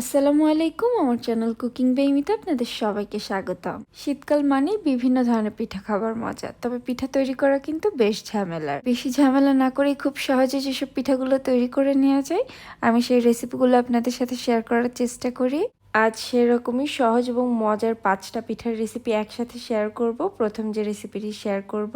আসসালামু আলাইকুম, আমার চ্যানেল কুকিং বেইমিতে আপনাদের সবাইকে স্বাগতম। শীতকাল মানেই বিভিন্ন ধরনের পিঠা খাবার মজা, তবে পিঠা তৈরি করা কিন্তু বেশ ঝামেলার। বেশি ঝামেলা না করেই খুব সহজে যেসব পিঠাগুলো তৈরি করে নেওয়া যায়, আমি সেই রেসিপিগুলো আপনাদের সাথে শেয়ার করার চেষ্টা করি। আজ সেরকমই সহজ এবং মজার পাঁচটা পিঠার রেসিপি একসাথে শেয়ার করব। প্রথম যে রেসিপিটি শেয়ার করব,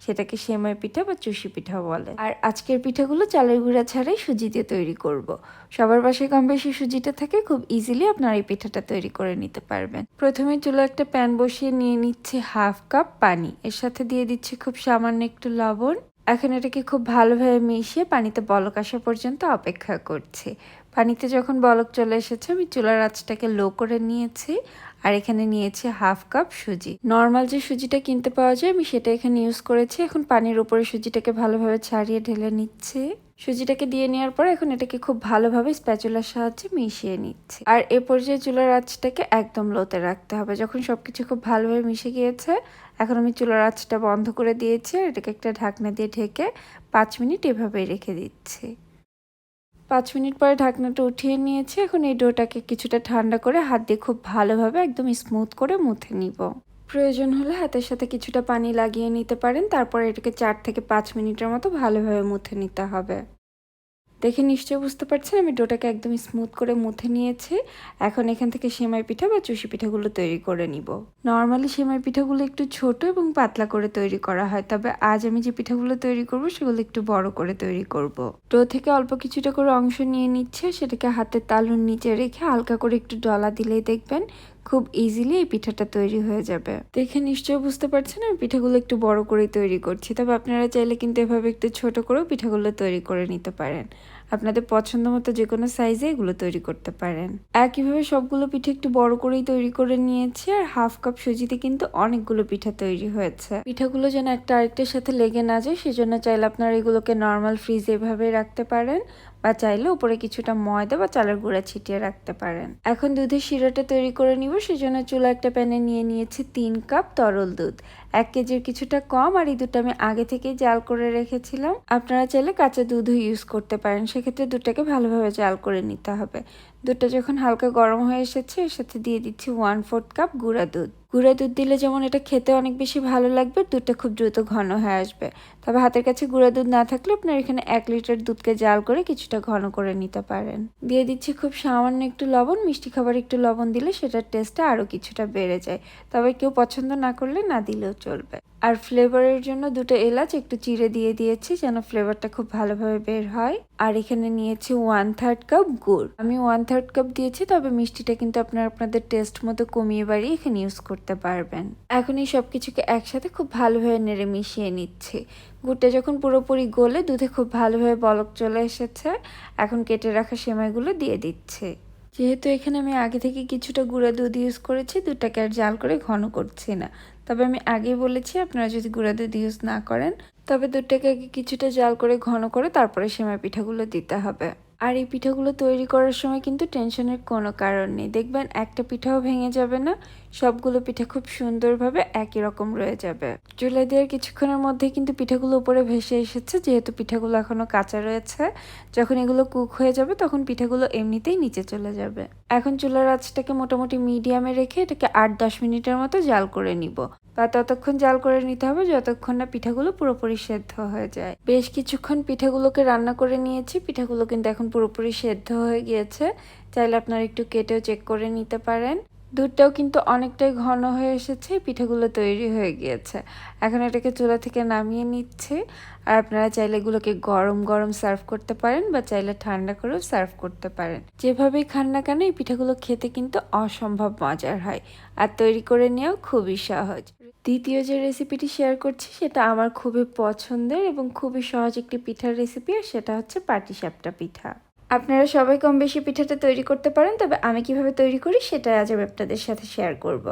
সেটাকে সেমাই পিঠা বা চুষি পিঠা বলে। আর আজকের পিঠাগুলো চালের গুঁড়া ছাড়াই সুজি দিয়ে তৈরি করব। সবার বাসায় কম বেশি সুজিটা থাকে, খুব ইজিলি আপনার এই পিঠাটা তৈরি করে নিতে পারবেন। প্রথমে চুলো একটা প্যান বসিয়ে নিয়ে নিচ্ছে হাফ কাপ পানি। এর সাথে দিয়ে দিচ্ছে খুব সামান্য একটু লবণ। এখন এটাকে খুব ভালোভাবে মিশিয়ে পানিতে বলক আসা পর্যন্ত অপেক্ষা করছি। পানিতে যখন বলক চলে এসেছে, আমি চুলার আঁচটাকে লো করে নিয়েছি আর এখানে নিয়েছি হাফ কাপ সুজি। নর্মাল যে সুজিটা কিনতে পাওয়া যায়, আমি সেটা এখানে ইউজ করেছি। এখন পানির উপরে সুজিটাকে ভালোভাবে ছাড়িয়ে ঢেলে নিচ্ছে। সুজিটাকে দিয়ে নেওয়ার পর এখন এটাকে খুব ভালোভাবে স্প্যাচুলার সাহায্যে মিশিয়ে নিচ্ছি। আর এ পর্যায়ে চুলার আঁচটাকে একদম লোতে রাখতে হবে। যখন সবকিছু খুব ভালোভাবে মিশে গিয়েছে এখন আমি চুলার আঁচটা বন্ধ করে দিয়েছি আর এটাকে একটা ঢাকনা দিয়ে ঢেকে পাঁচ মিনিট এভাবেই রেখে দিচ্ছি। পাঁচ মিনিট পরে ঢাকনাটা উঠিয়ে নিয়েছি। এখন এই ডোটাকে কিছুটা ঠান্ডা করে হাত দিয়ে খুব ভালোভাবে একদম স্মুথ করে মুথে নিব। প্রয়োজন হলে হাতের সাথে কিছুটা পানি লাগিয়ে নিতে পারেন। তারপর এটাকে চার থেকে পাঁচ মিনিটের মতো ভালোভাবে মুথে নিতে হবে। দেখে নিশ্চয়ই বুঝতে পারছেন, আমি ডোটাকে একদম স্মুথ করে মুথে নিয়েছি এখন এখান থেকে সেমাই পিঠা বা চুষি পিঠাগুলো তৈরি করে নিব নর্মালি সেমাই পিঠাগুলো একটু ছোট এবং পাতলা করে তৈরি করা হয়, তবে আজ আমি যে পিঠাগুলো তৈরি করব, সেগুলো একটু বড় করে তৈরি করব। ডো থেকে অল্প কিছুটা করে অংশ নিয়ে নিচ্ছে, সেটাকে হাতের তালুর নিচে রেখে হালকা করে একটু ডলা দিলেই দেখবেন খুব ইজিলি এই পিঠাটা তৈরি হয়ে যাবে। দেখে নিশ্চয়ই বুঝতে পারছেন, আমি পিঠাগুলো একটু বড় করেই তৈরি করছি। তবে আপনারা চাইলে কিন্তু এভাবে একটু ছোট করেও পিঠাগুলো তৈরি করে নিতে পারেন। আপনাদের পছন্দ মতো যে কোনো সাইজে এগুলো তৈরি করতে পারেন। একইভাবে সবগুলো পিঠে একটু বড় করেই তৈরি করে নিয়েছি, আর হাফ কাপ সুজিতে কিন্তু অনেকগুলো পিঠা তৈরি হয়েছে। পিঠাগুলো যেন একটা আরেকটার সাথে লেগে না যায়, সেজন্য চাইলে আপনারা এগুলোকে নর্মাল ফ্রিজে এভাবে রাখতে পারেন। বা চাইলে উপরে কিছুটা ময়দা বা চালের গুঁড়া ছিটিয়ে রাখতে পারেন। এখন দুধের শিরাটা তৈরি করে নিব, সেজন্য চুলা একটা প্যানে নিয়ে নিয়েছি তিন কাপ তরল দুধ। এক কেজির কিছুটা কম, আর এই দুধটা আমি আগে থেকেই জাল করে রেখেছিলাম। আপনারা চাইলে কাঁচা দুধও ইউজ করতে পারেন, সেক্ষেত্রে দুধটাকে ভালোভাবে জাল করে নিতে হবে। দুধটা যখন হালকা গরম হয়ে এসেছে, এর সাথে দিয়ে দিচ্ছি ওয়ান ফোর্থ কাপ গুঁড়া দুধ। গুঁড়া দুধ দিলে যেমন এটা খেতে অনেক বেশি ভালো লাগবে, দুধটা খুব দ্রুত ঘন হয়ে আসবে। তবে হাতের কাছে গুঁড়া দুধ না থাকলে আপনার এখানে এক লিটার দুধকে জাল করে কিছুটা ঘন করে নিতে পারেন। দিয়ে দিচ্ছি খুব সামান্য একটু লবণ, মিষ্টি খাবার একটু লবণ দিলে সেটার টেস্টটা আরও কিছুটা বেড়ে যায়। তবে কেউ পছন্দ না করলে না দিলেও চলবে। আর ফ্লেভারের জন্য দুটো এলাচ, একটু চিড়ে দিয়ে দিয়েছি যেন ফ্লেভারটা খুব ভালোভাবে বের হয়। আর এখানে নিয়েছি ওয়ান থার্ড কাপ গুড়। আমি ওয়ান থার্ড কাপ দিয়েছি, তবে মিষ্টিটা কিন্তু আপনার আপনাদের টেস্ট মতো কমিয়ে বাড়িয়ে এখানে ইউজ করতে পারবেন। এখন এই সব কিছুকে একসাথে খুব ভালোভাবে নেড়ে মিশিয়ে নিচ্ছি। গুড়টা যখন পুরোপুরি গলে দুধে খুব ভালোভাবে বলক চলে এসেছে, এখন কেটে রাখা সেমাইগুলো দিয়ে দিচ্ছে। যেহেতু এখানে আমি আগে থেকে কিছুটা গুঁড়া দুধ ইউজ করেছি, দুধটাকে আর জাল করে ঘন করছি না। তবে আমি আগেই বলেছি, আপনারা যদি গুঁড়া দুধ ইউজ না করেন, তবে দুধটাকে আগে কিছুটা জাল করে ঘন করে তারপরে সেমাই পিঠাগুলো দিতে হবে। আর এই পিঠাগুলো তৈরি করার সময় কিন্তু টেনশনের কোনো কারণ নেই। দেখবেন একটা পিঠাও ভেঙে যাবে না সবগুলো পিঠা খুব সুন্দরভাবে একই রকম রয়ে যাবে। চুলা দেওয়ার কিছুক্ষণের মধ্যে কিন্তু পিঠাগুলো উপরে ভেসে এসেছে, যেহেতু পিঠাগুলো এখনও কাঁচা রয়েছে। যখন এগুলো কুক হয়ে যাবে, তখন পিঠাগুলো এমনিতেই নিচে চলে যাবে। এখন চুলার আঁচটাকে মোটামুটি মিডিয়ামে রেখে এটাকে আট দশ মিনিটের মতো জাল করে নিব। বা ততক্ষণ জাল করে নিতে হবে, যতক্ষণ না পিঠাগুলো পুরোপুরি সেদ্ধ হয়ে যায়। বেশ কিছুক্ষণ পিঠাগুলোকে রান্না করে নিয়েছি, পিঠাগুলো কিন্তু এখন পুরোপুরি সেদ্ধ হয়ে গিয়েছে। চাইলে আপনারা একটু কেটেও চেক করে নিতে পারেন। দুধটাও কিন্তু অনেকটাই ঘন হয়ে এসেছে, পিঠাগুলো তৈরি হয়ে গিয়েছে। এখন এটাকে চুলা থেকে নামিয়ে নিচ্ছে। আর আপনারা চাইলে এগুলোকে গরম গরম সার্ভ করতে পারেন বা চাইলে ঠান্ডা করেও সার্ভ করতে পারেন। যেভাবেই খান না কেন, এই পিঠাগুলো খেতে কিন্তু অসম্ভব মজার হয়। আর তৈরি করে নেওয়াও খুবই সহজ। দ্বিতীয় যে রেসিপিটি শেয়ার করছি, সেটা আমার খুবই পছন্দের এবং খুবই সহজ একটি পিঠার রেসিপি, আর সেটা হচ্ছে পাটিসাপটা পিঠা। আপনারা সবাই কম বেশি পিঠাটা তৈরি করতে পারেন, তবে আমি কীভাবে তৈরি করি সেটা আজ আমি আপনাদের সাথে শেয়ার করব।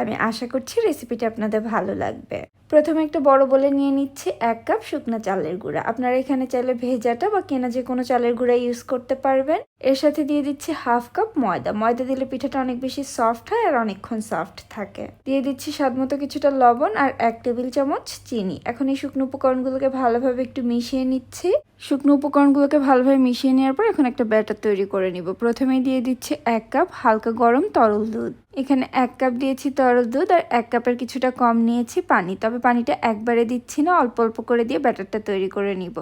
আমি আশা করছি রেসিপিটা আপনাদের ভালো লাগবে প্রথমে একটা বড় বলে নিয়ে নিচ্ছি, এক কাপ শুকনো চালের গুঁড়া। আপনারা এখানে চাইলে ভেজাটা বা কেনা যে কোনো চালের গুঁড়া ইউজ করতে পারবেন। এর সাথে দিয়ে দিচ্ছি হাফ কাপ ময়দা। ময়দা দিলে পিঠাটা অনেক বেশি সফট হয় আর অনেকক্ষণ সফট থাকে। দিয়ে দিচ্ছি স্বাদ মতো কিছুটা লবণ আর এক টেবিল চামচ চিনি। এখন এই শুকনো উপকরণগুলোকে ভালোভাবে একটু মিশিয়ে নিচ্ছি। শুকনো উপকরণগুলোকে ভালোভাবে মিশিয়ে নেওয়ার পর এখন একটা ব্যাটার তৈরি করে নিব। প্রথমেই দিয়ে দিচ্ছি এক কাপ হালকা গরম তরল দুধ। এখানে এক কাপ দিয়েছি তরল দুধ আর এক কাপের কিছুটা কম নিয়েছি পানি। তবে পানিটা একবারে দিচ্ছি না, অল্প অল্প করে দিয়ে ব্যাটারটা তৈরি করে নিব।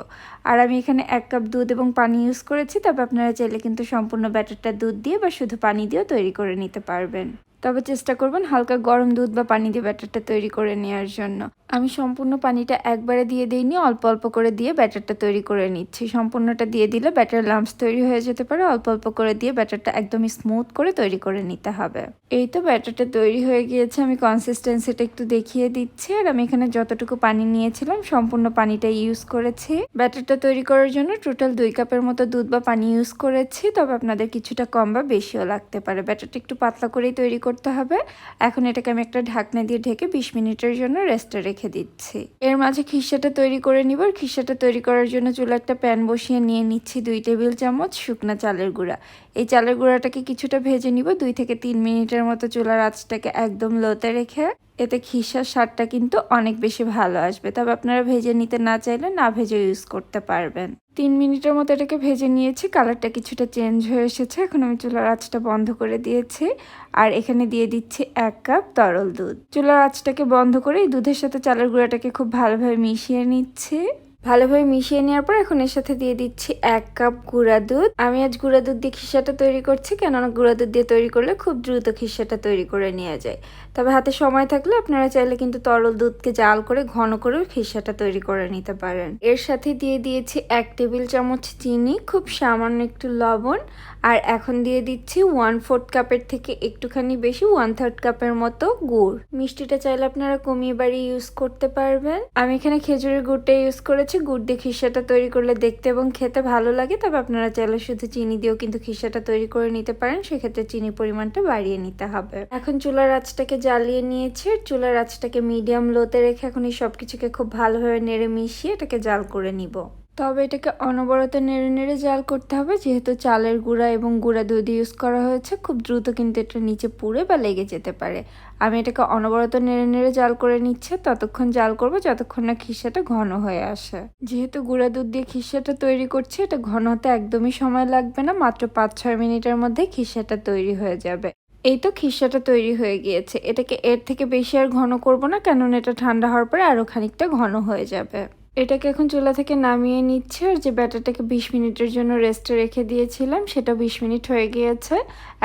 আর আমি এখানে এক কাপ দুধ এবং পানি ইউজ করেছি, তবে আপনারা চাইলে কিন্তু সম্পূর্ণ ব্যাটারটা দুধ দিয়ে বা শুধু পানি দিয়েও তৈরি করে নিতে পারবেন। তবে চেষ্টা করবেন হালকা গরম দুধ বা পানি দিয়ে ব্যাটারটা তৈরি করে নেওয়ার জন্য। আমি সম্পূর্ণ পানিটা একবারে দিয়ে দিইনি, অল্প অল্প করে দিয়ে ব্যাটারটা তৈরি করে নিচ্ছি। সম্পূর্ণটা দিয়ে দিলে ব্যাটার লাম্পস তৈরি হয়ে যেতে পারে, অল্প অল্প করে দিয়ে ব্যাটারটা একদমই স্মুথ করে তৈরি করে নিতে হবে। এই তো ব্যাটারটা তৈরি হয়ে গিয়েছে, আমি কনসিস্টেন্সিটা একটু দেখিয়ে দিচ্ছি। আর আমি এখানে যতটুকু পানি নিয়েছিলাম, সম্পূর্ণ পানিটা ইউজ করেছি। ব্যাটারটা তৈরি করার জন্য টোটাল দুই কাপের মতো দুধ বা পানি ইউজ করেছি, তবে আপনাদের কিছুটা কম বা বেশিও লাগতে পারে। ব্যাটারটা একটু পাতলা করেই তৈরি করতে হবে। এখন এটাকে আমি একটা ঢাকনা দিয়ে ঢেকে বিশ মিনিটের জন্য রেস্টে রেখে দিচ্ছি। এর মাঝে খিসাটা তৈরি করে নিব। খিসাটা তৈরি করার জন্য চুলা একটা প্যান বসিয়ে নিয়ে নিচ্ছি দুই টেবিল চামচ শুকনা চালের গুঁড়া। এই চালের গুঁড়াটাকে কিছুটা ভেজে নিব। দুই থেকে তিন মিনিটের মতো চুলার আঁচটাকে একদম লোতে রেখে এতে খিসার স্বাদটা কিন্তু অনেক বেশি ভালো আসবে। তবে আপনারা ভেজে নিতে না চাইলে না ভেজে ইউজ করতে পারবেন। তিন মিনিটের মতো এটাকে ভেজে নিয়েছি। কালারটা কিছুটা চেঞ্জ হয়ে এসেছে। এখন আমি চুলার আঁচটা বন্ধ করে দিয়েছি। আর এখানে দিয়ে দিচ্ছি এক কাপ তরল দুধ। চুলার আঁচটাকে বন্ধ করে দুধের সাথে চালের গুঁড়াটাকে খুব ভালোভাবে মিশিয়ে নিচ্ছি। ভালোভাবে মিশিয়ে নেওয়ার পর এখন এর সাথে দিয়ে দিচ্ছি এক কাপ গুঁড়া দুধ। আমি আজ গুঁড়া দুধ দিয়ে খিসাটা তৈরি করছি, কেননা গুঁড়া দুধ দিয়ে তৈরি করলে খুব দ্রুত খিসাটা তৈরি করে নেওয়া যায়। তবে হাতে সময় থাকলে আপনারা চাইলে কিন্তু তরল দুধকে জাল করে, ঘন করে খিসাটা তৈরি করে নিতে পারেন। এর সাথে দিয়ে দিয়েছি এক টেবিল চামচ চিনি, খুব সামান্য একটু লবণ আর এখন দিয়ে দিচ্ছি ওয়ান ফোর্থ কাপের থেকে একটুখানি বেশি ওয়ান থার্ড কাপের মতো গুড়। মিষ্টিটা চাইলে আপনারা কমিয়ে বাড়িয়ে ইউজ করতে পারবেন। আমি এখানে খেজুরের গুড়টা ইউজ করেছি, গুড় দিয়ে খিসাটা তৈরি করলে দেখতে এবং খেতে ভালো লাগে, তবে আপনারা চাইলে শুধু চিনি দিয়েও কিন্তু খিসাটা তৈরি করে নিতে পারেন, সেক্ষেত্রে চিনি পরিমাণটা বাড়িয়ে নিতে হবে। এখন চুলার আঁচটাকে জ্বালিয়ে নিয়েছে, চুলার আঁচটাকে মিডিয়াম লোতে রেখে এখন এই সব কিছুকে খুব ভালোভাবে নেড়ে মিশিয়ে এটাকে জাল করে নিব। তবে এটাকে অনবরত নেড়ে নেড়ে জাল করতে হবে। যেহেতু চালের গুঁড়া এবং গুঁড়া দুধ ইউজ করা হয়েছে, খুব দ্রুত কিন্তু এটা নিচে পুড়ে বা লেগে যেতে পারে। আমি এটাকে অনবরত নেড়ে নেড়ে জাল করে নিচ্ছে। ততক্ষণ জাল করব যতক্ষণ না খিসাটা ঘন হয়ে আসে। যেহেতু গুঁড়া দুধ দিয়ে খিসাটা তৈরি করছি, এটা ঘন হতে একদমই সময় লাগবে না। মাত্র পাঁচ ছয় মিনিটের মধ্যে খিসাটা তৈরি হয়ে যাবে। এই তো খিসাটা তৈরি হয়ে গিয়েছে। এটাকে এর থেকে বেশি আর ঘন করব না, কেননা এটা ঠান্ডা হওয়ার পরে আরও খানিকটা ঘন হয়ে যাবে। এটাকে এখন চুলা থেকে নামিয়ে নিচ্ছে আর যে ব্যাটারটাকে বিশ মিনিটের জন্য রেস্টে রেখে দিয়েছিলাম, সেটা বিশ মিনিট হয়ে গিয়েছে।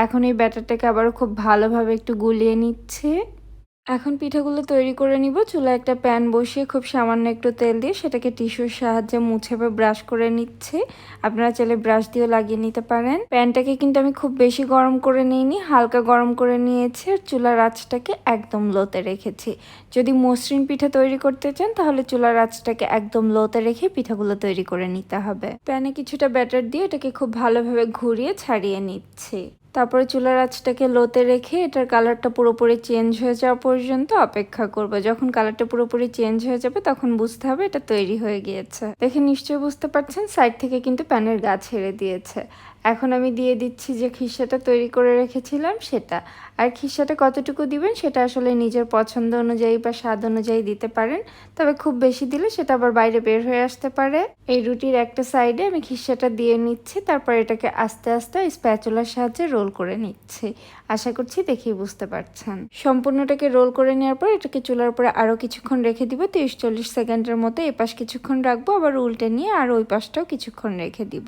এখন এই ব্যাটারটাকে আবারও খুব ভালোভাবে একটু গুলিয়ে নিচ্ছে। এখন পিঠাগুলো তৈরি করে নিব। চুলা একটা প্যান বসিয়ে খুব সামান্য একটু তেল দিয়ে সেটাকে টিস্যুর সাহায্যে মুছে বা ব্রাশ করে নিচ্ছে। আপনারা চাইলে ব্রাশ দিয়েও লাগিয়ে নিতে পারেন। প্যানটাকে কিন্তু আমি খুব বেশি গরম করে নিইনি, হালকা গরম করে নিয়েছি আর চুলার আঁচটাকে একদম লোতে রেখেছি। যদি মসৃণ পিঠা তৈরি করতে চান তাহলে চুলার আঁচটাকে একদম লোতে রেখে পিঠাগুলো তৈরি করে নিতে হবে। প্যানে কিছুটা ব্যাটার দিয়ে এটাকে খুব ভালোভাবে ঘুরিয়ে ছাড়িয়ে নিচ্ছি। তারপরে চুলার আঁচটাকে লোতে রেখে এটার কালারটা পুরোপুরি চেঞ্জ হয়ে যাওয়া পর্যন্ত অপেক্ষা করব। যখন কালারটা পুরোপুরি চেঞ্জ হয়ে যাবে তখন বুঝতে হবে এটা তৈরি হয়ে গিয়েছে। দেখে নিশ্চয়ই বুঝতে পারছেন, সাইড থেকে কিন্তু প্যানের গা ছেড়ে দিয়েছে। এখন আমি দিয়ে দিচ্ছি যে খিসাটা তৈরি করে রেখেছিলাম সেটা। আর খিসাটা কতটুকু দিবেন সেটা আসলে নিজের পছন্দ অনুযায়ী বা স্বাদ অনুযায়ী দিতে পারেন। তবে খুব বেশি দিলে সেটা আবার বাইরে বের হয়ে আসতে পারে। এই রুটির একটা সাইডে আমি খিসাটা দিয়ে নিচ্ছি, তারপর এটাকে আস্তে আস্তে স্প্যাচুলার সাহায্যে রোল করে নিচ্ছি। আশা করছি দেখেই বুঝতে পারছেন। সম্পূর্ণটাকে রোল করে নেওয়ার পর এটাকে চুলার উপরে আরও কিছুক্ষণ রেখে দিব। তিরিশ চল্লিশ সেকেন্ডের মতো এ পাশ কিছুক্ষণ রাখব, আবার উল্টে নিয়ে আর ওই পাশটাও কিছুক্ষণ রেখে দিব।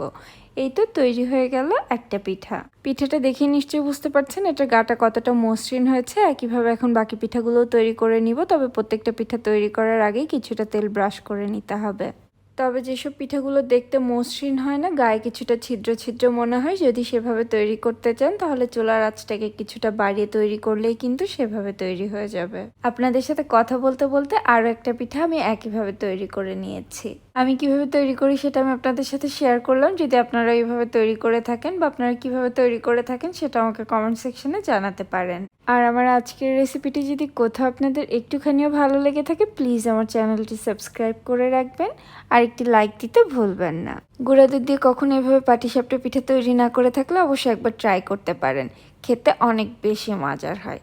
এই তো তৈরি হয়ে গেল একটা পিঠা। পিঠাটা দেখে নিশ্চয়ই বুঝতে পারছেন এটা গাটা কতটা মসৃণ হয়েছে একইভাবে এখন বাকি পিঠাগুলোও তৈরি করে নিব, তবে প্রত্যেকটা পিঠা তৈরি করার আগেই কিছুটা তেল ব্রাশ করে নিতে হবে। তবে যেসব পিঠাগুলো দেখতে মসৃণ হয় না, গায়ে কিছুটা ছিদ্র ছিদ্র মনে হয়, যদি সেভাবে তৈরি করতে চান তাহলে চুলার আঁচটাকে কিছুটা বাড়িয়ে তৈরি করলেই কিন্তু সেভাবে তৈরি হয়ে যাবে। আপনাদের সাথে কথা বলতে বলতে আরও একটা পিঠা আমি একইভাবে তৈরি করে নিয়েছি। আমি কীভাবে তৈরি করি সেটা আমি আপনাদের সাথে শেয়ার করলাম। যদি আপনারা এইভাবে তৈরি করে থাকেন বা আপনারা কীভাবে তৈরি করে থাকেন সেটা আমাকে কমেন্ট সেকশনে জানাতে পারেন। আর আমার আজকের রেসিপিটি যদি কোথাও আপনাদের একটুখানিও ভালো লেগে থাকে প্লিজ আমার চ্যানেলটি সাবস্ক্রাইব করে রাখবেন। আর একটি লাইক দিতে ভুলবেন না। গুঁড়া দুধ দিয়ে কখনো এভাবে পাটিসাপটা পিঠে তৈরি না করে থাকলে অবশ্যই একবার ট্রাই করতে পারেন। খেতে অনেক বেশি মজার হয়।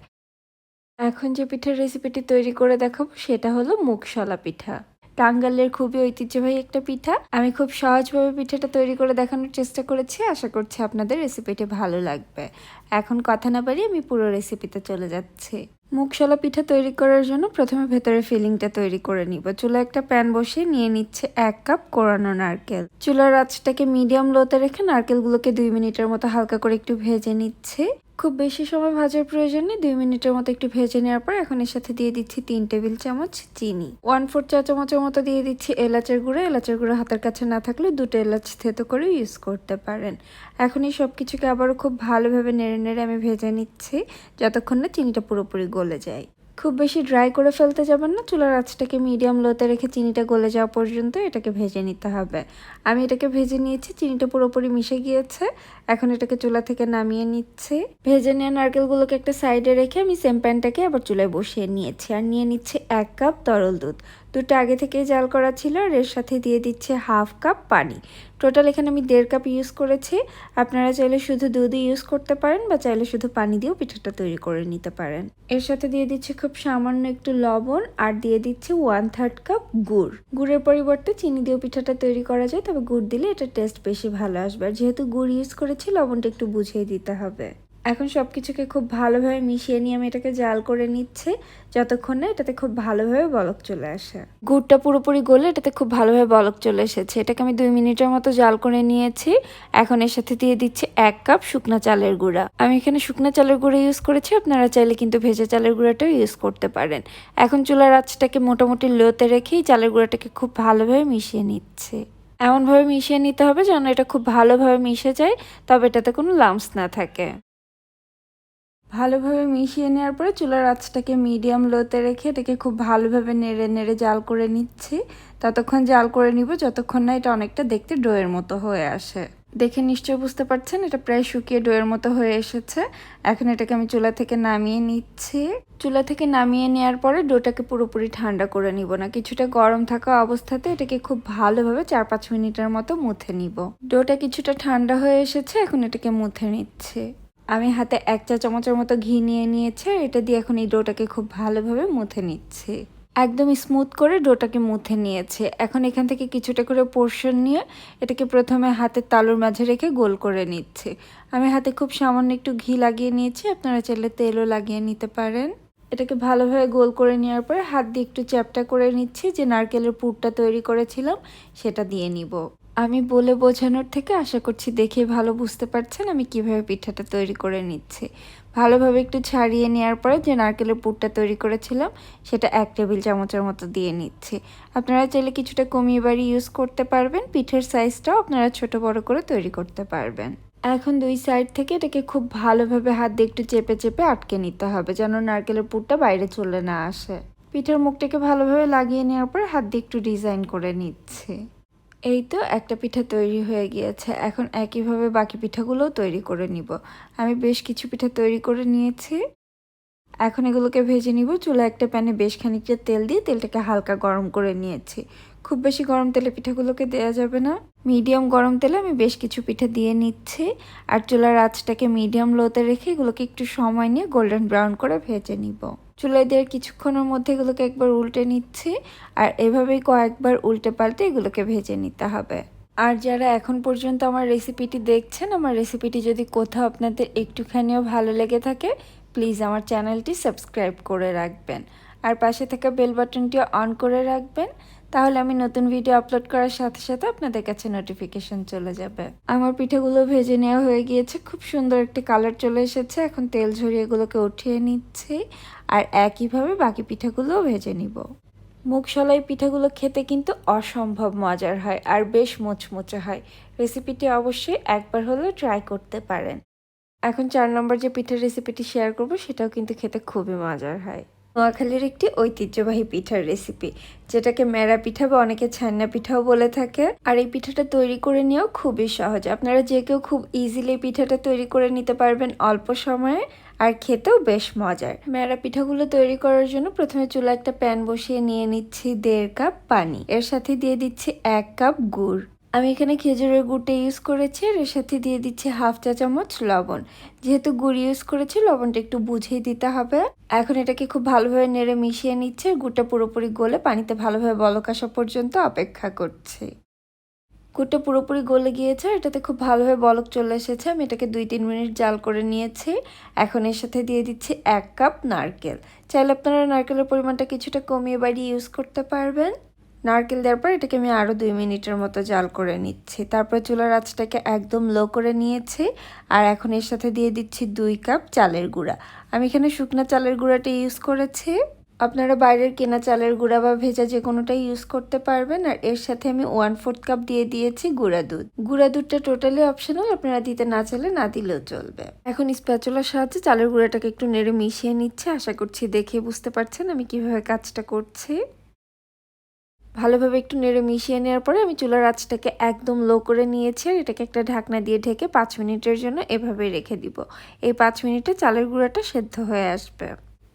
এখন যে পিঠার রেসিপিটি তৈরি করে দেখাবো, সেটা হলো মুগশলা পিঠা। টাঙ্গাইলের খুবই ঐতিহ্যবাহী একটা পিঠা। আমি খুব সহজভাবে পিঠাটা তৈরি করে দেখানোর চেষ্টা করেছি। আশা করছি আপনাদের রেসিপিটি ভালো লাগবে। এখন কথা না বাড়িয়ে আমি পুরো রেসিপিতে চলে যাচ্ছি। মুখশলা পিঠা তৈরি করার জন্য প্রথমে ভেতরে ফিলিংটা তৈরি করে নিব। চুলা একটা প্যান বসিয়ে নিয়ে নিচ্ছে এক কাপ কোরানো নারকেল। চুলার আঁচটাকে মিডিয়াম লোতে রেখে নারকেলগুলোকে দুই মিনিটের মতো হালকা করে একটু ভেজে নিচ্ছে। খুব বেশি সময় ভাজার প্রয়োজন নেই। দুই মিনিটের মতো একটু ভেজে নেওয়ার পর এখন এর সাথে দিয়ে দিচ্ছি তিন টেবিল চামচ চিনি। ওয়ান ফোর চা চামচের মতো দিয়ে দিচ্ছি এলাচের গুঁড়ো। এলাচের গুঁড়ো হাতের কাছে না থাকলে দুটো এলাচ থেতো করে ইউজ করতে পারেন। এখনই সব কিছুকে আবারও খুব ভালোভাবে নেড়ে নেড়ে আমি ভেজে নিচ্ছি, যতক্ষণ না চিনিটা পুরোপুরি গলে যায়। খুব বেশি ড্রাই করে ফেলতে যাবেন না, চুলার আঁচটাকে মিডিয়াম লোতে রেখে চিনিটা গলে যাওয়া পর্যন্ত এটাকে ভেজে নিতে হবে। আমি এটাকে ভেজে নিয়েছি, চিনিটা পুরোপুরি মিশে গিয়েছে। এখন এটাকে চুলা থেকে নামিয়ে নিচ্ছি। ভেজে নেওয়া নারকেলগুলোকে একটা সাইডে রেখে আমি সেম প্যানটাকে আবার চুলায় বসিয়ে নিয়েছি। আর নিয়ে নিচ্ছে এক কাপ তরল দুধ। দুধটা আগে থেকেই জাল করা ছিল আর এর সাথে দিয়ে দিচ্ছে হাফ কাপ পানি। টোটাল এখানে আমি দেড় কাপ ইউজ করেছি। আপনারা চাইলে শুধু দুধই ইউজ করতে পারেন বা চাইলে শুধু পানি দিয়েও পিঠাটা তৈরি করে নিতে পারেন। এর সাথে দিয়ে দিচ্ছে খুব সামান্য একটু লবণ আর দিয়ে দিচ্ছে ওয়ান থার্ড কাপ গুড়। গুড়ের পরিবর্তে চিনি দিয়েও পিঠাটা তৈরি করা যায়, তবে গুড় দিলে এটা টেস্ট বেশি ভালো আসবে। আর যেহেতু গুড় ইউজ করেছি, লবণটা একটু বুঝিয়ে দিতে হবে। এখন সব কিছুকে খুব ভালোভাবে মিশিয়ে নিয়ে আমি এটাকে জাল করে নিচ্ছি, যতক্ষণ না এটাতে খুব ভালোভাবে বলক চলে আসে। গুড়টা পুরোপুরি গলে এটাতে খুব ভালোভাবে বলক চলে এসেছে। এটাকে আমি দুই মিনিটের মতো জাল করে নিয়েছি। এখন এর সাথে দিয়ে দিচ্ছি এক কাপ শুকনা চালের গুঁড়া। আমি এখানে শুকনা চালের গুঁড়া ইউজ করেছি, আপনারা চাইলে কিন্তু ভেজা চালের গুঁড়াটাও ইউজ করতে পারেন। এখন চুলার আঁচটাকে মোটামুটি লোতে রেখেই চালের গুঁড়াটাকে খুব ভালোভাবে মিশিয়ে নিচ্ছে। এমনভাবে মিশিয়ে নিতে হবে যেন এটা খুব ভালোভাবে মিশে যায়, তবে এটাতে কোনো লাম্পস না থাকে। ভালোভাবে মিশিয়ে নেওয়ার পরে চুলার আঁচটাকে মিডিয়াম লোতে রেখে এটাকে খুব ভালোভাবে নেড়ে নেড়ে জাল করে নিচ্ছি। ততক্ষণ জাল করে নিব, যতক্ষণ না এটা অনেকটা দেখতে ডোয়ের মতো হয়ে আসে। দেখে নিশ্চয় বুঝতে পারছেন, এটা প্রায় শুকিয়ে ডোয়ের মতো হয়ে এসেছে। এখন এটাকে আমি চুলা থেকে নামিয়ে নিচ্ছি। চুলা থেকে নামিয়ে নেওয়ার পরে ডোটাকে পুরোপুরি ঠান্ডা করে নিব না। কিছুটা গরম থাকা অবস্থাতে এটাকে খুব ভালোভাবে চার পাঁচ মিনিটের মতো মুথে নিব। ডোটা কিছুটা ঠান্ডা হয়ে এসেছে, এখন এটাকে মুথে নিচ্ছে। আমি হাতে এক চা চামচের মতো ঘি নিয়ে নিয়েছে এটা দিয়ে এখন এই ডোটাকে খুব ভালোভাবে মুথে নিচ্ছে। একদম স্মুথ করে ডোটাকে মুথে নিয়েছে। এখন এখান থেকে কিছুটা করে পোর্শন নিয়ে এটাকে প্রথমে হাতের তালুর মাঝে রেখে গোল করে নিচ্ছে। আমি হাতে খুব সামান্য একটু ঘি লাগিয়ে নিয়েছি, আপনারা চাইলে তেলও লাগিয়ে নিতে পারেন। এটাকে ভালোভাবে গোল করে নেওয়ার পরে হাত দিয়ে একটু চ্যাপটা করে নিচ্ছি, যে নারকেলের পুরটা তৈরি করেছিলাম, সেটা দিয়ে নিব। আমি বলে বোঝানোর থেকে আশা করছি দেখে ভালো বুঝতে পারছেন আমি কীভাবে পিঠাটা তৈরি করে নিচ্ছি। ভালোভাবে একটু ছাড়িয়ে নেওয়ার পরে যে নারকেলের পুরটা তৈরি করেছিলাম, সেটা এক টেবিল চামচের মতো দিয়ে নিচ্ছি। আপনারা চাইলে কিছুটা কমিয়ে বাড়ি ইউজ করতে পারবেন, পিঠের সাইজটাও আপনারা ছোট বড় করে তৈরি করতে পারবেন। এখন দুই সাইড থেকে এটাকে খুব ভালোভাবে হাত দিয়ে একটু চেপে চেপে আটকে নিতে হবে, যেন নারকেলের পুরটা বাইরে চলে না আসে। পিঠের মুখটাকে ভালোভাবে লাগিয়ে নেওয়ার পর হাত দিয়ে একটু ডিজাইন করে নিচ্ছে। এই তো একটা পিঠা তৈরি হয়ে গিয়েছে। এখন একইভাবে বাকি পিঠাগুলোও তৈরি করে নিব। আমি বেশ কিছু পিঠা তৈরি করে নিয়েছি। এখন এগুলোকে ভেজে নিব। চুলা একটা প্যানে বেশ খানিকটা তেল দিয়ে তেলটাকে হালকা গরম করে নিয়েছি। খুব বেশি গরম তেলে পিঠাগুলোকে দেওয়া যাবে না। মিডিয়াম গরম তেলে আমি বেশ কিছু পিঠা দিয়ে নিচ্ছি। আর চুলার আঁচটাকে মিডিয়াম লোতে রেখে এগুলোকে একটু সময় নিয়ে গোল্ডেন ব্রাউন করে ভেজে নিব। চুলায় দেওয়ার কিছুক্ষণের মধ্যে এগুলোকে একবার উল্টে নিচ্ছি আর এভাবেই কয়েকবার উল্টে পাল্টে এগুলোকে ভেজে নিতে হবে। আর যারা এখন পর্যন্ত আমার রেসিপিটি দেখছেন, আমার রেসিপিটি যদি কোথাও আপনাদের একটুখানিও ভালো লেগে থাকে, প্লিজ আমার চ্যানেলটি সাবস্ক্রাইব করে রাখবেন। আর পাশে থাকা বেল বাটনটিও অন করে রাখবেন। তাহলে আমি নতুন ভিডিও আপলোড করার সাথে সাথে আপনাদের কাছে নোটিফিকেশন চলে যাবে। আমার পিঠাগুলো ভেজে নেওয়া হয়ে গিয়েছে, খুব সুন্দর একটি কালার চলে এসেছে। এখন তেল ঝরিয়ে এগুলোকে উঠিয়ে নিচ্ছি আর একইভাবে বাকি পিঠাগুলোও ভেজে নিব। মুগশলাই পিঠাগুলো খেতে কিন্তু অসম্ভব মজার হয় আর বেশ মুচমুচে হয়। রেসিপিটি অবশ্যই একবার হলেও ট্রাই করতে পারেন। এখন চার নম্বর যে পিঠার রেসিপিটি শেয়ার করব, সেটাও কিন্তু খেতে খুবই মজার হয়। নোয়াখালীর একটি ঐতিহ্যবাহী পিঠার রেসিপি যেটাকে মেরা পিঠা বা অনেকে ছান্না পিঠাও বলে থাকে। আর এই পিঠাটা তৈরি করে নেওয়াও খুবই সহজ। আপনারা যে কেউ খুব ইজিলি পিঠাটা তৈরি করে নিতে পারবেন অল্প সময়ে, আর খেতেও বেশ মজার। মেরা পিঠাগুলো তৈরি করার জন্য প্রথমে চুলা একটা প্যান বসিয়ে নিয়ে নিচ্ছি দেড় কাপ পানি। এর সাথে দিয়ে দিচ্ছি এক কাপ গুড়। আমি এখানে খেজুরের গুড়টা ইউজ করেছি আর এর সাথে দিয়ে দিচ্ছি হাফ চা চামচ লবণ। যেহেতু গুড় ইউজ করেছি, লবণটা একটু বুঝিয়ে দিতে হবে। এখন এটাকে খুব ভালোভাবে নেড়ে মিশিয়ে নিচ্ছে গুড়টা পুরোপুরি গলে পানিতে ভালোভাবে বলক আসা পর্যন্ত অপেক্ষা করছি। গুড়টা পুরোপুরি গলে গিয়েছে এটাতে খুব ভালোভাবে বলক চলে এসেছে। আমি এটাকে দুই তিন মিনিট জাল করে নিয়েছি। এখন এর সাথে দিয়ে দিচ্ছি এক কাপ নারকেল। চাইলে আপনারা নারকেলের পরিমাণটা কিছুটা কমিয়ে বাড়িয়ে ইউজ করতে পারবেন। নারকেল দেওয়ার পর এটাকে আমি আরও দুই মিনিটের মতো জাল করে নিচ্ছি। তারপর চুলার আঁচটাকে একদম লো করে নিয়েছি আর এখন এর সাথে দিয়ে দিচ্ছি দুই কাপ চালের গুঁড়া। আমি এখানে শুকনো চালের গুঁড়াটা ইউজ করেছি। আপনারা বাইরের কেনা চালের গুঁড়া বা ভেজা যে কোনোটাই ইউজ করতে পারবেন আর এর সাথে আমি ওয়ান ফোর্থ কাপ দিয়ে দিয়েছি গুঁড়া দুধ। গুঁড়া দুধটা টোটালি অপশনাল আপনারা দিতে না চাইলে না দিলেও চলবে। এখন স্প্যাচুলার সাহায্যে চালের গুঁড়াটাকে একটু নেড়ে মিশিয়ে নিচ্ছে। আশা করছি দেখে বুঝতে পারছেন আমি কীভাবে কাজটা করছি। ভালোভাবে একটু নেড়ে মিশিয়ে নেওয়ার পরে আমি চুলার আঁচটাকে একদম লো করে নিয়েছি আর এটাকে একটা ঢাকনা দিয়ে ঢেকে পাঁচ মিনিটের জন্য এভাবেই রেখে দিব। এই পাঁচ মিনিটে চালের গুঁড়াটা সেদ্ধ হয়ে আসবে।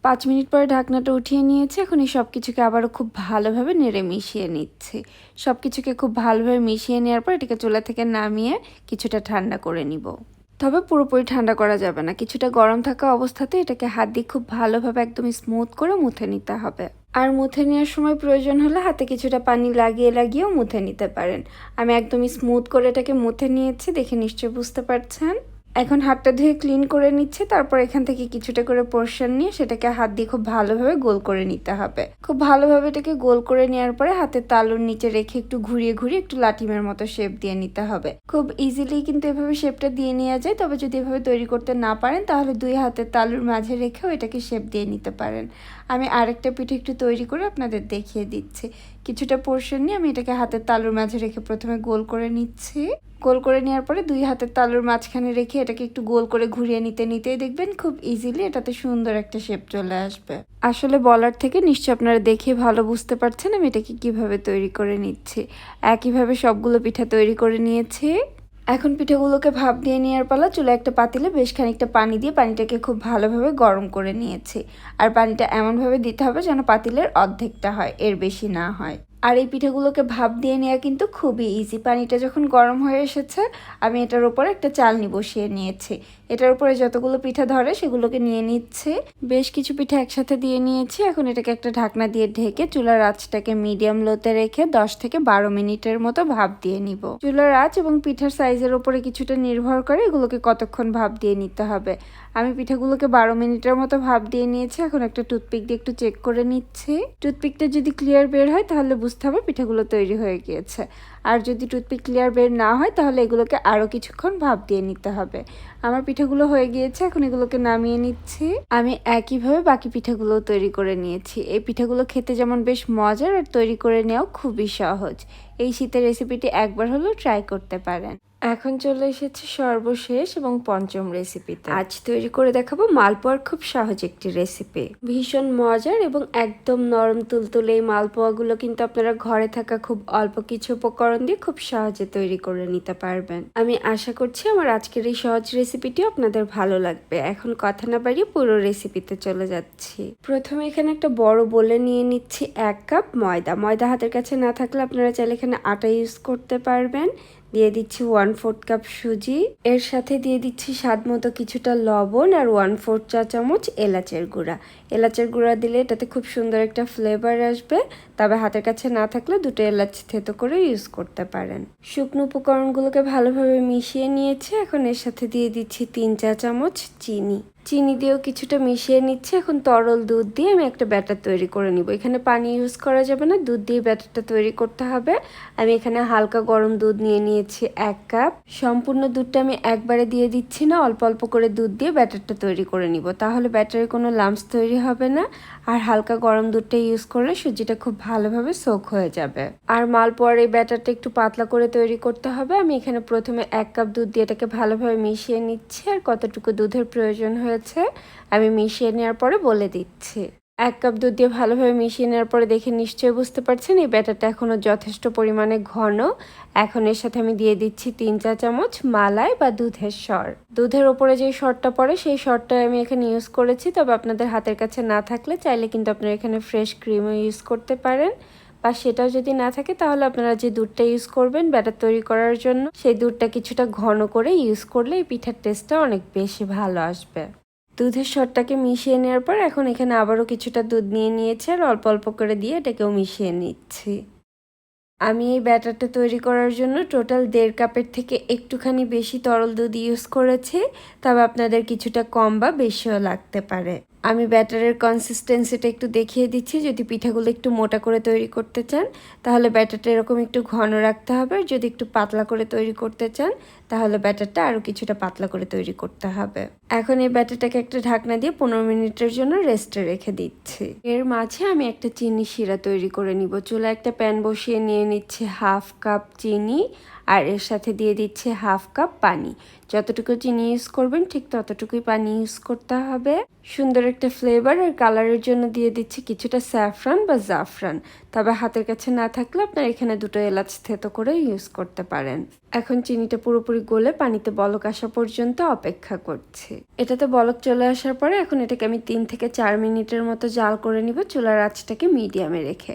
পাঁচ মিনিট পরে ঢাকনাটা উঠিয়ে নিয়েছি। এখন এই সব কিছুকে আবারও খুব ভালোভাবে নেড়ে মিশিয়ে নিচ্ছি। সব কিছুকে খুব ভালোভাবে মিশিয়ে নেওয়ার পর এটাকে চুলা থেকে নামিয়ে কিছুটা ঠান্ডা করে নিব। তবে পুরোপুরি ঠান্ডা করা যাবে না। কিছুটা গরম থাকা অবস্থাতে এটাকে হাত দিয়ে খুব ভালোভাবে একদম স্মুথ করে মুথে নিতে হবে। আর মুথে নেওয়ার সময় প্রয়োজন হলে হাতে কিছুটা পানি লাগিয়ে লাগিয়েও মুথে নিতে পারেন। আমি একদমই স্মুথ করে এটাকে মুথে নিয়েছি, দেখে নিশ্চয়ই বুঝতে পারছেন। এখন হাতটা ধুয়ে ক্লিন করে নিচ্ছে, তারপর এখান থেকে কিছুটা করে পোর্শন নিয়ে সেটাকে হাত দিয়ে খুব ভালোভাবে গোল করে নিতে হবে। খুব ভালোভাবে এটাকে গোল করে নেওয়ার পরে হাতের তালুর নিচে রেখে একটু ঘুরিয়ে ঘুরিয়ে একটু লাটিমের মতো শেপ দিয়ে নিতে হবে। খুব ইজিলি কিন্তু এভাবে শেপটা দিয়ে নেওয়া যায়, তবে যদি এভাবে তৈরি করতে না পারেন তাহলে দুই হাতের তালুর মাঝে রেখেও এটাকে শেপ দিয়ে নিতে পারেন। আমি আরেকটা পিঠে একটু তৈরি করে আপনাদের দেখিয়ে দিচ্ছি। কিছুটা পোর্শন নিয়ে আমি এটাকে হাতের তালুর মাঝে রেখে প্রথমে গোল করে নিচ্ছি। গোল করে নেওয়ার পরে দুই হাতের তালুর মাঝখানে রেখে এটাকে একটু গোল করে ঘুরিয়ে নিতে নিতেই দেখবেন খুব ইজিলি এটাতে সুন্দর একটা শেপ চলে আসবে। আসলে বলার থেকে নিশ্চয় আপনারা দেখে ভালো বুঝতে পারছেন আমি এটাকে কীভাবে তৈরি করে নিচ্ছি। একইভাবে সবগুলো পিঠা তৈরি করে নিয়েছি। এখন পিঠাগুলোকে ভাপ দিয়ে নেওয়ার পালা চুলে একটা পাতিলে বেশ খানিকটা পানি দিয়ে পানিটাকে খুব ভালোভাবে গরম করে নিয়েছি। আর পানিটা এমনভাবে দিতে হবে যেন পাতিলের অর্ধেকটা হয়, এর বেশি না হয়। আর এই পিঠাগুলোকে ভাপ দিয়ে নেওয়া কিন্তু খুবই ইজি পানিটা যখন গরম হয়ে এসেছে, আমি এটার উপরে একটা চালনি বসিয়ে নিয়েছি। এটার উপরে যতগুলো পিঠা ধরে, সেগুলোকে নিয়ে নিচ্ছে। বেশ কিছু পিঠা একসাথে দিয়ে নিয়েছি। এখন এটাকে একটা ঢাকনা দিয়ে ঢেকে চুলার আঁচটাকে মিডিয়াম লোতে রেখে দশ থেকে বারো মিনিটের মতো ভাপ দিয়ে নিব। চুলার আঁচ এবং পিঠার সাইজের উপরে কিছুটা নির্ভর করে এগুলোকে কতক্ষণ ভাপ দিয়ে নিতে হবে। আমি পিঠাগুলোকে বারো মিনিটের মতো ভাপ দিয়ে নিয়েছি, এখন একটা টুথপিক দিয়ে একটু চেক করে নিচ্ছি। টুথপিকটা যদি ক্লিয়ার বের হয়, তাহলে বুঝতে হবে পিঠাগুলো তৈরি হয়ে গিয়েছে। আর যদি টুথপিক ক্লিয়ার বের না হয়, তাহলে এগুলোকে আরও কিছুক্ষণ ভাপ দিয়ে নিতে হবে। আমার পিঠাগুলো হয়ে গিয়েছে, এখন এগুলোকে নামিয়ে নিচ্ছি। আমি একইভাবে বাকি পিঠাগুলো তৈরি করে নিয়েছি। এই পিঠাগুলো খেতে যেমন বেশ মজার, আর তৈরি করে নেওয়াও খুবই সহজ। এই শীতের রেসিপিটি একবার হলেও ট্রাই করতে পারেন। এখন চলে এসেছে সর্বশেষ এবং পঞ্চম রেসিপিতে আজ তৈরি করে দেখাবো মালপোয়ার খুব সহজ একটি রেসিপি ভীষণ মজার এবং একদম নরম তুলতুলে এই মালপোয়াগুলো কিন্তু আপনারা ঘরে থাকা খুব অল্প কিছু উপকরণ দিয়ে খুব সহজে তৈরি করে নিতে পারবেন। আমি আশা করছি আমার আজকের এই সহজ রেসিপিটি আপনাদের ভালো লাগবে। এখন কথা না বাড়িয়ে পুরো রেসিপিতে চলে যাচ্ছি। প্রথমে এখানে একটা বড় বলে নিয়ে নিচ্ছি এক কাপ ময়দা। ময়দা হাতের কাছে না থাকলে আপনারা চাইলে এখানে আটা ইউজ করতে পারবেন। দিয়ে দিচ্ছি ওয়ান ফোর্থ কাপ সুজি। এর সাথে দিয়ে দিচ্ছি স্বাদ মতো কিছুটা লবণ আর ওয়ান ফোর্থ চা চামচ এলাচের গুঁড়া। এলাচের গুঁড়া দিলে এটাতে খুব সুন্দর একটা ফ্লেভার আসবে। তবে হাতের কাছে না থাকলে দুটো এলাচ থেতো করে ইউজ করতে পারেন। শুকনো উপকরণগুলোকে ভালোভাবে মিশিয়ে নিয়েছি। এখন এর সাথে দিয়ে দিচ্ছি তিন চা চামচ চিনি। চিনি দিয়েও কিছুটা মিশিয়ে নিচ্ছে। এখন তরল দুধ দিয়ে আমি একটা ব্যাটার তৈরি করে নিব। এখানে পানি ইউজ করা যাবে না, দুধ দিয়ে ব্যাটারটা তৈরি করতে হবে। আমি এখানে হালকা গরম দুধ নিয়ে নিয়েছি এক কাপ। সম্পূর্ণ দুধটা আমি একবারে দিয়ে দিচ্ছি না, অল্প অল্প করে দুধ দিয়ে ব্যাটারটা তৈরি করে নিব। তাহলে ব্যাটারে কোনো লাম্পস তৈরি হবে না। আর হালকা গরম দুধটা ইউজ করলে সুজিটা খুব ভালোভাবে সোক হয়ে যাবে। আর মালপোয়ার এই ব্যাটারটা একটু পাতলা করে তৈরি করতে হবে। আমি এখানে প্রথমে এক কাপ দুধ দিয়ে এটাকে ভালোভাবে মিশিয়ে নিচ্ছি। আর কতটুকু দুধের প্রয়োজন হয়েছে, আমি মিশিয়ে নেওয়ার পরে বলে দিচ্ছি। এক কাপ দুধ দিয়ে ভালোভাবে মিশিয়ে নেওয়ার পরে দেখে নিশ্চয়ই বুঝতে পারছেন, এই ব্যাটারটা এখনও যথেষ্ট পরিমাণে ঘন। এখন এর সাথে আমি দিয়ে দিচ্ছি তিন চা চামচ মালাই বা দুধের স্বর দুধের ওপরে যে স্বরটা পড়ে, সেই স্বরটা আমি এখানে ইউজ করেছি, তবে আপনাদের হাতের কাছে না থাকলে চাইলে কিন্তু আপনারা এখানে ফ্রেশ ক্রিমও ইউজ করতে পারেন। বা সেটাও যদি না থাকে, তাহলে আপনারা যে দুধটা ইউজ করবেন ব্যাটার তৈরি করার জন্য, সেই দুধটা কিছুটা ঘন করে ইউজ করলে এই পিঠার টেস্টটা অনেক বেশি ভালো আসবে। দুধের সরটাকে মিশিয়ে নেওয়ার পর এখন এখানে আবারও কিছুটা দুধ নিয়ে নিয়েছে আর অল্প অল্প করে দিয়ে এটাকেও মিশিয়ে নিচ্ছি। আমি এই ব্যাটারটা তৈরি করার জন্য টোটাল দেড় কাপের থেকে একটুখানি বেশি তরল দুধ ইউজ করেছি, তবে আপনাদের কিছুটা কম বা বেশিও লাগতে পারে। আমি ব্যাটারের কনসিস্টেন্সিটা একটু দেখিয়ে দিচ্ছি। যদি পিঠাগুলো একটু মোটা করে তৈরি করতে চান, তাহলে ব্যাটারটা এরকম একটু ঘন রাখতে হবে। যদি একটু পাতলা করে তৈরি করতে চান, তাহলে ব্যাটারটা আরও কিছুটা পাতলা করে তৈরি করতে হবে। এখন এই ব্যাটারটাকে একটা ঢাকনা দিয়ে পনেরো মিনিটের জন্য রেস্টে রেখে দিচ্ছি। এর মাঝে আমি একটা চিনি শিরা তৈরি করে নিব। চুলা একটা প্যান বসিয়ে নিয়ে নিচ্ছি হাফ কাপ চিনি আর এর সাথে দিয়ে দিচ্ছে হাফ কাপ পানি। যতটুকু চিনি ইউজ করবেন, ঠিক ততটুকুই পানি ইউজ করতে হবে। সুন্দর একটা ফ্লেভার আর কালারের জন্য দিয়ে দিচ্ছে কিছুটা স্যাফরান বা জাফরান। তবে হাতের কাছে না থাকলে আপনার এখানে দুটো এলাচ থেতো করে ইউজ করতে পারেন। এখন চিনিটা পুরোপুরি গলে পানিতে বলক আসা পর্যন্ত অপেক্ষা করছি। এটাতে বলক চলে আসার পরে এখন এটাকে আমি তিন থেকে চার মিনিটের মতো জাল করে নিব। চুলার আঁচটাকে মিডিয়ামে রেখে।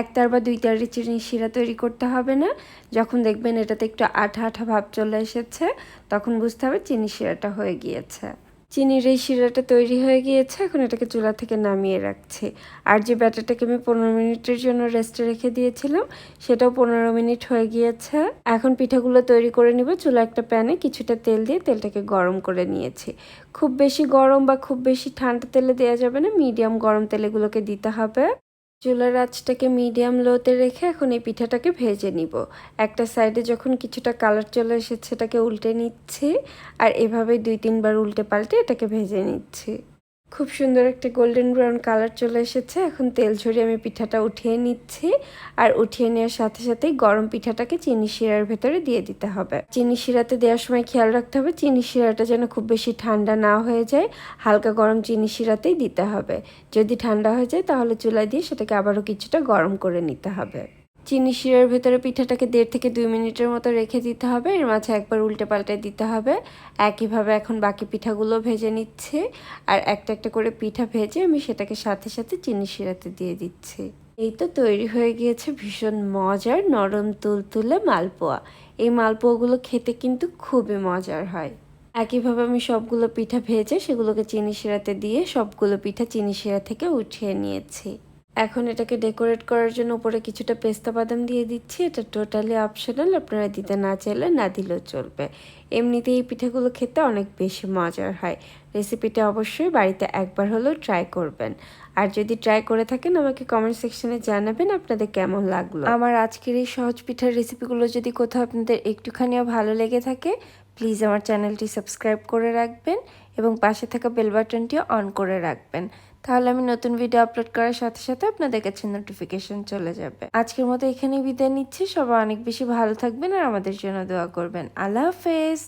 একটার বা দুই তারি চিনি শিরা তৈরি করতে হবে না। যখন দেখবেন এটাতে একটু আঠা আঠা ভাব চলে এসেছে, তখন বুঝতে হবে চিনি শিরাটা হয়ে গিয়েছে। চিনির এই শিরাটা তৈরি হয়ে গিয়েছে, এখন এটাকে চুলা থেকে নামিয়ে রাখছি। আর যে ব্যাটারটাকে আমি পনেরো মিনিটের জন্য রেস্টে রেখে দিয়েছিলাম, সেটাও পনেরো মিনিট হয়ে গিয়েছে। এখন পিঠাগুলো তৈরি করে নিব, চুলা একটা প্যানে কিছুটা তেল দিয়ে তেলটাকে গরম করে নিয়েছি। খুব বেশি গরম বা খুব বেশি ঠান্ডা তেলে দেওয়া যাবে না, মিডিয়াম গরম তেলেগুলোকে দিতে হবে। চুলার আঁচটাকে মিডিয়াম লোতে রেখে এখন এই পিঠাটাকে ভেজে নিব। একটা সাইডে যখন কিছুটা কালার চলে এসেছে, সেটাকে উল্টে নিচ্ছি আর এভাবে দুই তিনবার উল্টে পাল্টে এটাকে ভেজে নিচ্ছি। খুব সুন্দর একটা গোল্ডেন ব্রাউন কালার চলে এসেছে। এখন তেল ঝরিয়ে আমি পিঠাটা উঠিয়ে নিচ্ছি। আর উঠিয়ে নেওয়ার সাথে সাথেই গরম পিঠাটাকে চিনি শিরার ভেতরে দিয়ে দিতে হবে। চিনি শিরাতে দেওয়ার সময় খেয়াল রাখতে হবে, চিনি শিরাটা যেন খুব বেশি ঠান্ডা না হয়ে যায়। হালকা গরম চিনি শিরাতেই দিতে হবে। যদি ঠান্ডা হয়ে যায় তাহলে চুলায় দিয়ে সেটাকে আবারও কিছুটা গরম করে নিতে হবে। চিনি শিরার ভেতরে পিঠাটাকে দেড় থেকে দুই মিনিটের মতো রেখে দিতে হবে। এর মাঝে একবার উল্টে পাল্টে দিতে হবে। একইভাবে এখন বাকি পিঠাগুলো ভেজে নিচ্ছে। আর একটা একটা করে পিঠা ভেজে আমি সেটাকে সাথে সাথে চিনি শিরাতে দিয়ে দিচ্ছি। এই তো তৈরি হয়ে গিয়েছে ভীষণ মজার নরম তুলতুলে মালপোয়া। এই মালপোয়াগুলো খেতে কিন্তু খুবই মজার হয়। একইভাবে আমি সবগুলো পিঠা ভেজে সেগুলোকে চিনি শিরাতে দিয়ে সবগুলো পিঠা চিনি শিরা থেকে উঠিয়ে নিয়েছি। এখন এটাকে ডেকোরেট করার জন্য উপরে কিছুটা পেস্তা বাদাম দিয়ে দিচ্ছি। এটা টোটালি অপশনাল আপনারা দিতে না চাইলে না দিলেও চলবে। এমনিতে এই পিঠাগুলো খেতে অনেক বেশি মজার হয়। রেসিপিটা অবশ্যই বাড়িতে একবার হলেও ট্রাই করবেন। আর যদি ট্রাই করে থাকেন, আমাকে কমেন্ট সেকশনে জানাবেন আপনাদের কেমন লাগল। আমার আজকের এই সহজ পিঠার রেসিপিগুলো যদি কোথাও আপনাদের একটুখানিও ভালো লেগে থাকে প্লিজ আমার চ্যানেলটি সাবস্ক্রাইব করে রাখবেন এবং পাশে থাকা বেল বাটনটিও অন করে রাখবেন। তাহলে আমি নতুন ভিডিও আপলোড করার সাথে সাথে আপনাদের কাছে নোটিফিকেশন চলে যাবে। আজকের মতো এখানেই বিদায় নিচ্ছি। সবাই অনেক বেশি ভালো থাকবেন আর আমাদের জন্য দোয়া করবেন। আল্লাহ হাফেজ।